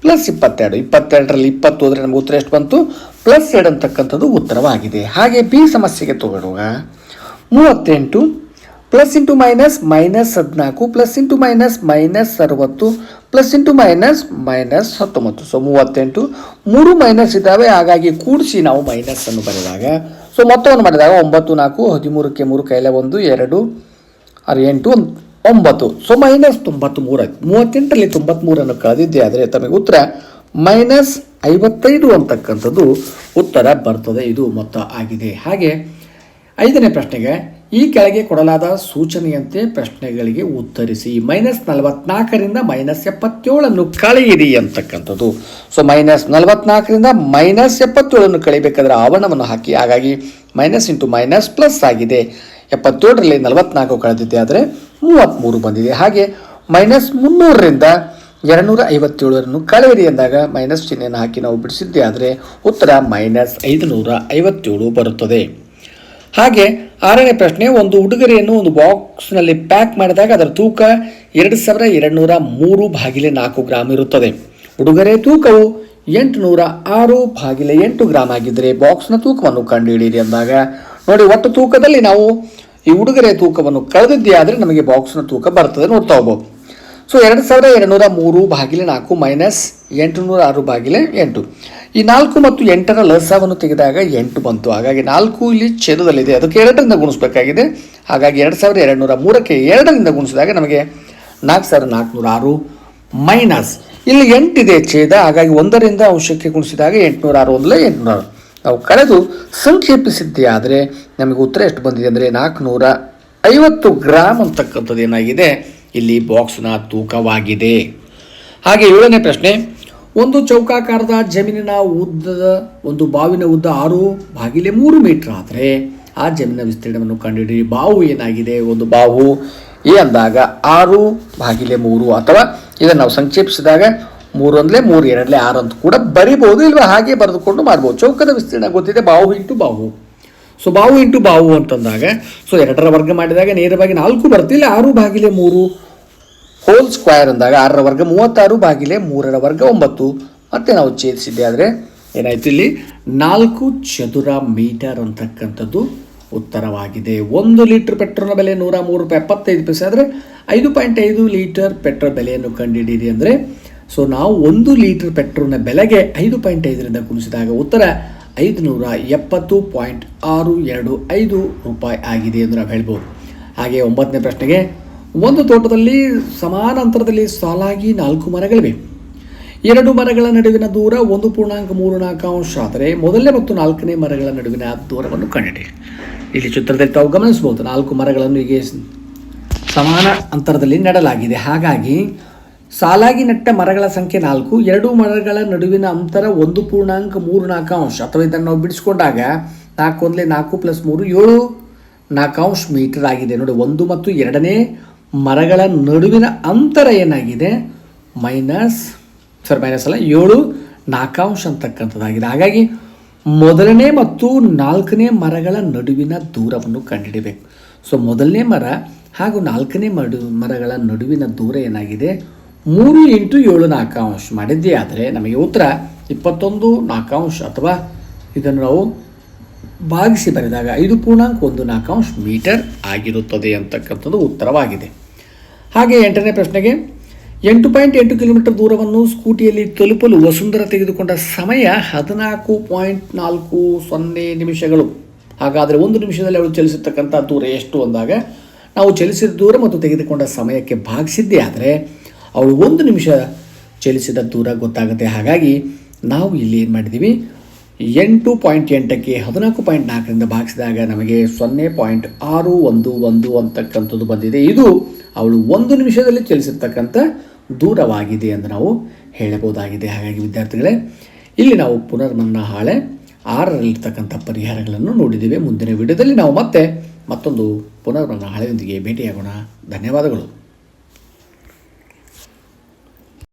ಪ್ಲಸ್ ಇಪ್ಪತ್ತೆರಡು. ಇಪ್ಪತ್ತೆರಡರಲ್ಲಿ ಇಪ್ಪತ್ತು ಅಂದರೆ ನಮಗೆ ಉತ್ತರ ಎಷ್ಟು ಬಂತು? ಪ್ಲಸ್ ಎರಡು ಅಂತಕ್ಕಂಥದ್ದು ಉತ್ತರವಾಗಿದೆ. ಹಾಗೆ ಬಿ ಸಮಸ್ಯೆಗೆ ತಗೊಳ್ಳುವಾಗ ಮೂವತ್ತೆಂಟು ಪ್ಲಸ್ ಇಂಟು ಮೈನಸ್ ಮೈನಸ್ ಹದಿನಾಲ್ಕು ಪ್ಲಸ್ ಇಂಟು ಮೈನಸ್ ಮೈನಸ್ ಅರವತ್ತು ಪ್ಲಸ್ ಇಂಟು ಮೈನಸ್ ಮೈನಸ್ ಹತ್ತೊಂಬತ್ತು. ಸೊ ಮೂವತ್ತೆಂಟು, ಮೂರು ಮೈನಸ್ ಇದ್ದಾವೆ, ಹಾಗಾಗಿ ಕೂಡಿಸಿ ನಾವು ಮೈನಸ್ ಅನ್ನು ಬರೆದಾಗ. ಸೊ ಮೊತ್ತವನ್ನು ಮಾಡಿದಾಗ ಒಂಬತ್ತು, ನಾಲ್ಕು, ಹದಿಮೂರಕ್ಕೆ ಮೂರು ಕೈಲ ಒಂದು, ಎರಡು ಆರು ಎಂಟು ಒಂದು ಒಂಬತ್ತು. ಸೊ ಮೈನಸ್ ತೊಂಬತ್ತು ಮೂರ ಮೂವತ್ತೆಂಟರಲ್ಲಿ ತೊಂಬತ್ಮೂರನ್ನು ಕಳೆದಿದ್ದೆ, ಆದರೆ ತಮಗೆ ಉತ್ತರ ಮೈನಸ್ ಐವತ್ತೈದು ಅಂತಕ್ಕಂಥದ್ದು ಉತ್ತರ ಬರ್ತದೆ. ಇದು ಮೊತ್ತ ಆಗಿದೆ. ಹಾಗೆ ಐದನೇ ಪ್ರಶ್ನೆಗೆ, ಈ ಕೆಳಗೆ ಕೊಡಲಾದ ಸೂಚನೆಯಂತೆ ಪ್ರಶ್ನೆಗಳಿಗೆ ಉತ್ತರಿಸಿ. ಮೈನಸ್ ನಲವತ್ನಾಲ್ಕರಿಂದ ಮೈನಸ್ ಎಪ್ಪತ್ತೇಳನ್ನು ಕಳೆಯಿರಿ ಅಂತಕ್ಕಂಥದ್ದು. ಸೊ ಮೈನಸ್ ನಲವತ್ನಾಲ್ಕರಿಂದ ಮೈನಸ್ ಎಪ್ಪತ್ತೇಳನ್ನು ಕಳಿಬೇಕಾದ್ರೆ ಆವರಣವನ್ನು ಹಾಕಿ. ಹಾಗಾಗಿ ಮೈನಸ್ ಇಂಟು ಮೈನಸ್ ಪ್ಲಸ್ ಆಗಿದೆ. ಎಪ್ಪತ್ತೇಳರಲ್ಲಿ ನಲವತ್ನಾಲ್ಕು ಕಳೆದಿದ್ದೆ ಆದರೆ ಮೂವತ್ತ್ಮೂರು ಬಂದಿದೆ. ಹಾಗೆ ಮೈನಸ್ ಮುನ್ನೂರರಿಂದ ಎರಡುನೂರ ಐವತ್ತೇಳರನ್ನು ಕಳೆಯಿರಿ ಎಂದಾಗ ಮೈನಸ್ ಚಿಹ್ನೆಯನ್ನು ಹಾಕಿ ನಾವು ಬಿಡಿಸಿದ್ದೆ ಆದರೆ ಉತ್ತರ ಮೈನಸ್ ಐದುನೂರ ಐವತ್ತೇಳು ಬರುತ್ತದೆ. ಹಾಗೆ ಆರನೇ ಪ್ರಶ್ನೆ, ಒಂದು ಉಡುಗೊರೆಯನ್ನು ಒಂದು ಬಾಕ್ಸ್ನಲ್ಲಿ ಪ್ಯಾಕ್ ಮಾಡಿದಾಗ ಅದರ ತೂಕ ಎರಡು ಸಾವಿರ ಎರಡುನೂರ ಮೂರು ಬಾಗಿಲೆ ನಾಲ್ಕು ಗ್ರಾಮ್ ಇರುತ್ತದೆ. ಉಡುಗೊರೆ ತೂಕವು ಎಂಟುನೂರ ಆರು ಬಾಗಿಲೆ ಎಂಟು ಗ್ರಾಮ್ ಆಗಿದ್ದರೆ ಬಾಕ್ಸ್ನ ತೂಕವನ್ನು ಕಂಡುಹಿಡಿಯಿರಿ ಅಂದಾಗ, ನೋಡಿ ಒಟ್ಟು ತೂಕದಲ್ಲಿ ನಾವು ಈ ಉಡುಗೊರೆ ತೂಕವನ್ನು ಕಳೆದಿದ್ದೇ ಆದರೆ ನಮಗೆ ಬಾಕ್ಸ್ನ ತೂಕ ಬರ್ತದೆ ನೋಡ್ತಾ ಹೋಗ್ಬೋದು. ಸೊ, ಎರಡು ಸಾವಿರ ಎರಡು ನೂರ ಮೂರು ಬಾಗಿಲೆ ನಾಲ್ಕು ಮೈನಸ್ ಎಂಟುನೂರ ಆರು ಬಾಗಿಲೆ ಎಂಟು. ಈ ನಾಲ್ಕು ಮತ್ತು ಎಂಟರ ಲಸವನ್ನು ತೆಗೆದಾಗ ಎಂಟು ಬಂತು. ಹಾಗಾಗಿ ನಾಲ್ಕು ಇಲ್ಲಿ ಛೇದದಲ್ಲಿದೆ. ಅದಕ್ಕೆ ಎರಡರಿಂದ ಗುಣಿಸಬೇಕಾಗಿದೆ. ಹಾಗಾಗಿ ಎರಡು ಸಾವಿರದ ಎರಡು ನೂರ ಮೂರಕ್ಕೆ ಎರಡರಿಂದ ಗುಣಿಸಿದಾಗ ನಮಗೆ ನಾಲ್ಕು ಸಾವಿರದ ನಾಲ್ಕುನೂರ ಆರು ಮೈನಸ್. ಇಲ್ಲಿ ಎಂಟಿದೆ ಛೇದ. ಹಾಗಾಗಿ ಒಂದರಿಂದ ಅಂಶಕ್ಕೆ ಗುಣಿಸಿದಾಗ ಎಂಟುನೂರ ಆರು ಒಂದಲೇ ಎಂಟುನೂರ ಆರು ನಾವು ಕಳೆದು ಸಂಕ್ಷೇಪಿಸಿದ್ದೆ ಆದರೆ ನಮಗೆ ಉತ್ತರ ಎಷ್ಟು ಬಂದಿದೆ ಅಂದರೆ ನಾಲ್ಕುನೂರ ಐವತ್ತು ಗ್ರಾಮ್ ಅಂತಕ್ಕಂಥದ್ದು ಏನಾಗಿದೆ ಇಲ್ಲಿ ಬಾಕ್ಸ್ನ ತೂಕವಾಗಿದೆ. ಹಾಗೆ ಏಳನೇ ಪ್ರಶ್ನೆ ಒಂದು ಚೌಕಾಕಾರದ ಜಮೀನಿನ ಉದ್ದದ ಒಂದು ಬಾವಿನ ಉದ್ದ ಆರು ಬಾಗಿಲೆ ಮೂರು ಮೀಟರ್ ಆದರೆ ಆ ಜಮೀನಿನ ವಿಸ್ತೀರ್ಣವನ್ನು ಕಂಡುಹಿಡಿಯಿರಿ ಬಾವು ಏನಾಗಿದೆ? ಒಂದು ಬಾವು ಎ ಅಂದಾಗ ಆರು ಬಾಗಿಲೆ ಮೂರು ಅಥವಾ ಇದನ್ನು ನಾವು ಸಂಕ್ಷೇಪಿಸಿದಾಗ ಅಂದಲೇ ಮೂರು, ಎರಡಲೇ ಆರು ಅಂತ ಕೂಡ ಬರಿಬೋದು ಇಲ್ವಾ? ಹಾಗೆ ಬರೆದುಕೊಂಡು ಮಾಡ್ಬೋದು. ಚೌಕದ ವಿಸ್ತೀರ್ಣ ಗೊತ್ತಿದೆ. ಬಾವು ಇಂಟು ಬಾವು. ಸೊ, ಬಾವು ಇಂಟು ಬಾವು ಅಂತಂದಾಗ, ಸೊ ಎರಡರ ವರ್ಗ ಮಾಡಿದಾಗ ನೇರವಾಗಿ ನಾಲ್ಕು ಬರ್ತಿಲ್ಲ ಆರು ಬಾಗಿಲೆ ಮೂರು ಹೋಲ್ ಸ್ಕ್ವೇರ್ ಅಂದಾಗ ಆರರ ವರ್ಗ ಮೂವತ್ತಾರು ಬಾಗಿಲೆ ಮೂರರ ವರ್ಗ ಒಂಬತ್ತು. ಮತ್ತೆ ನಾವು ಛೇದಿಸಿದ್ದೆ ಆದರೆ ಏನಾಯ್ತು ಇಲ್ಲಿ? ನಾಲ್ಕು ಚದುರ ಮೀಟರ್ ಅಂತಕ್ಕಂಥದ್ದು ಉತ್ತರವಾಗಿದೆ. ಒಂದು ಲೀಟರ್ ಪೆಟ್ರೋಲ್ನ ಬೆಲೆ ನೂರ ಮೂರು ರೂಪಾಯಿ ಎಪ್ಪತ್ತೈದು ಪೈಸೆ ಆದರೆ ಐದು ಪಾಯಿಂಟ್ ಐದು ಲೀಟರ್ ಪೆಟ್ರೋಲ್ ಬೆಲೆಯನ್ನು ಕಂಡುಹಿಡಿಯಿರಿ ಅಂದರೆ ಸೊ ನಾವು ಒಂದು ಲೀಟರ್ ಪೆಟ್ರೋಲ್ನ ಬೆಲೆಗೆ ಐದು ಪಾಯಿಂಟ್ ಐದರಿಂದ ಗುಣಿಸಿದಾಗ ಉತ್ತರ ಐದು ನೂರ ಎಪ್ಪತ್ತು ಪಾಯಿಂಟ್ ಆರು ಎರಡು ಐದು ರೂಪಾಯಿ ಆಗಿದೆ ಎಂದು ನಾವು ಹೇಳ್ಬೋದು. ಹಾಗೆ ಒಂಬತ್ತನೇ ಪ್ರಶ್ನೆಗೆ ಒಂದು ತೋಟದಲ್ಲಿ ಸಮಾನ ಅಂತರದಲ್ಲಿ ಸಾಲಾಗಿ ನಾಲ್ಕು ಮರಗಳಿವೆ. ಎರಡು ಮರಗಳ ನಡುವಿನ ದೂರ ಒಂದು ಪೂರ್ಣಾಂಕ ಮೂರು ನಾಲ್ಕು ಅಂಶ ಆದರೆ ಮೊದಲನೇ ಮತ್ತು ನಾಲ್ಕನೇ ಮರಗಳ ನಡುವಿನ ದೂರವನ್ನು ಕಂಡಿಡಿ. ಇಲ್ಲಿ ಚಿತ್ರದಲ್ಲಿ ತಾವು ಗಮನಿಸಬಹುದು, ನಾಲ್ಕು ಮರಗಳನ್ನು ಹೀಗೆ ಸಮಾನ ಅಂತರದಲ್ಲಿ ನೆಡಲಾಗಿದೆ. ಹಾಗಾಗಿ ಸಾಲಾಗಿ ನೆಟ್ಟ ಮರಗಳ ಸಂಖ್ಯೆ ನಾಲ್ಕು, ಎರಡು ಮರಗಳ ನಡುವಿನ ಅಂತರ ಒಂದು ಪೂರ್ಣಾಂಕ ಮೂರು ನಾಲ್ಕು ಅಂಶ ಅಥವಾ ಇದನ್ನು ನಾವು ಬಿಡಿಸ್ಕೊಂಡಾಗ ನಾಲ್ಕು ಒಂದಲೇ ನಾಲ್ಕು ಪ್ಲಸ್ ಮೂರು ಏಳು ನಾಲ್ಕಾಂಶ ಮೀಟರ್ ಆಗಿದೆ. ನೋಡಿ, ಒಂದು ಮತ್ತು ಎರಡನೇ ಮರಗಳ ನಡುವಿನ ಅಂತರ ಏನಾಗಿದೆ? ಮೈನಸ್ ಸರ್ ಮೈನಸ್ ಅಲ್ಲ, ಏಳು ನಾಲ್ಕಾಂಶ ಅಂತಕ್ಕಂಥದ್ದಾಗಿದೆ. ಹಾಗಾಗಿ ಮೊದಲನೇ ಮತ್ತು ನಾಲ್ಕನೇ ಮರಗಳ ನಡುವಿನ ದೂರವನ್ನು ಕಂಡುಹಿಡಿಬೇಕು. ಸೊ ಮೊದಲನೇ ಮರ ಹಾಗೂ ನಾಲ್ಕನೇ ಮಡು, ಮರಗಳ ನಡುವಿನ ದೂರ ಏನಾಗಿದೆ? ಮೂರು ಇಂಟು ಏಳು ನಾಲ್ಕಾಂಶ. ಮಾಡಿದ್ದೇ ಆದರೆ ನಮಗೆ ಉತ್ತರ ಇಪ್ಪತ್ತೊಂದು ನಾಲ್ಕಾಂಶ ಅಥವಾ ಇದನ್ನು ನಾವು ಭಾಗಿಸಿ ಬರೆದಾಗ ಐದು ಪೂರ್ಣಾಂಕ ಒಂದು ನಾಲ್ಕಾಂಶ ಮೀಟರ್ ಆಗಿರುತ್ತದೆ ಅಂತಕ್ಕಂಥದ್ದು ಉತ್ತರವಾಗಿದೆ. ಹಾಗೆ ಎಂಟನೇ ಪ್ರಶ್ನೆಗೆ ಎಂಟು ಪಾಯಿಂಟ್ ಎಂಟು ಕಿಲೋಮೀಟರ್ ದೂರವನ್ನು ಸ್ಕೂಟಿಯಲ್ಲಿ ತಲುಪಲು ವಸುಂಧರ ತೆಗೆದುಕೊಂಡ ಸಮಯ ಹದಿನಾಲ್ಕು ಪಾಯಿಂಟ್ ನಾಲ್ಕು ಸೊನ್ನೆ ನಿಮಿಷಗಳು. ಹಾಗಾದರೆ ಒಂದು ನಿಮಿಷದಲ್ಲಿ ಅವಳು ಚಲಿಸತಕ್ಕಂಥ ದೂರ ಎಷ್ಟು ಅಂದಾಗ, ನಾವು ಚಲಿಸಿದ ದೂರ ಮತ್ತು ತೆಗೆದುಕೊಂಡ ಸಮಯಕ್ಕೆ ಭಾಗಿಸಿದ್ದೇ ಆದರೆ, ಅವಳು ಒಂದು ನಿಮಿಷ ಚಲಿಸಿದ ದೂರ ಗೊತ್ತಾಗುತ್ತೆ ಹಾಗಾಗಿ ನಾವು ಇಲ್ಲಿ ಏನು ಮಾಡಿದ್ದೀವಿ ಎಂಟು ಪಾಯಿಂಟ್ ಎಂಟಕ್ಕೆ ಹದಿನಾಲ್ಕು ಪಾಯಿಂಟ್ ನಾಲ್ಕರಿಂದ ಭಾಗಿಸಿದಾಗ ನಮಗೆ ಸೊನ್ನೆ ಪಾಯಿಂಟ್ ಆರು ಒಂದು ಒಂದು ಅಂತಕ್ಕಂಥದ್ದು ಬಂದಿದೆ. ಇದು ಅವಳು ಒಂದು ನಿಮಿಷದಲ್ಲಿ ಚಲಿಸಿರ್ತಕ್ಕಂಥ ದೂರವಾಗಿದೆ ಎಂದು ನಾವು ಹೇಳಬಹುದಾಗಿದೆ. ಹಾಗಾಗಿ ವಿದ್ಯಾರ್ಥಿಗಳೇ, ಇಲ್ಲಿ ನಾವು ಪುನರ್ಮನ್ನ ಹಾಳೆ ಆರರಲ್ಲಿರ್ತಕ್ಕಂಥ ಪರಿಹಾರಗಳನ್ನು ನೋಡಿದ್ದೇವೆ. ಮುಂದಿನ ವಿಡಿಯೋದಲ್ಲಿ ನಾವು ಮತ್ತೆ ಮತ್ತೊಂದು ಪುನರ್ಮನ್ನ ಹಾಳೆಯೊಂದಿಗೆ ಭೇಟಿಯಾಗೋಣ. ಧನ್ಯವಾದಗಳು.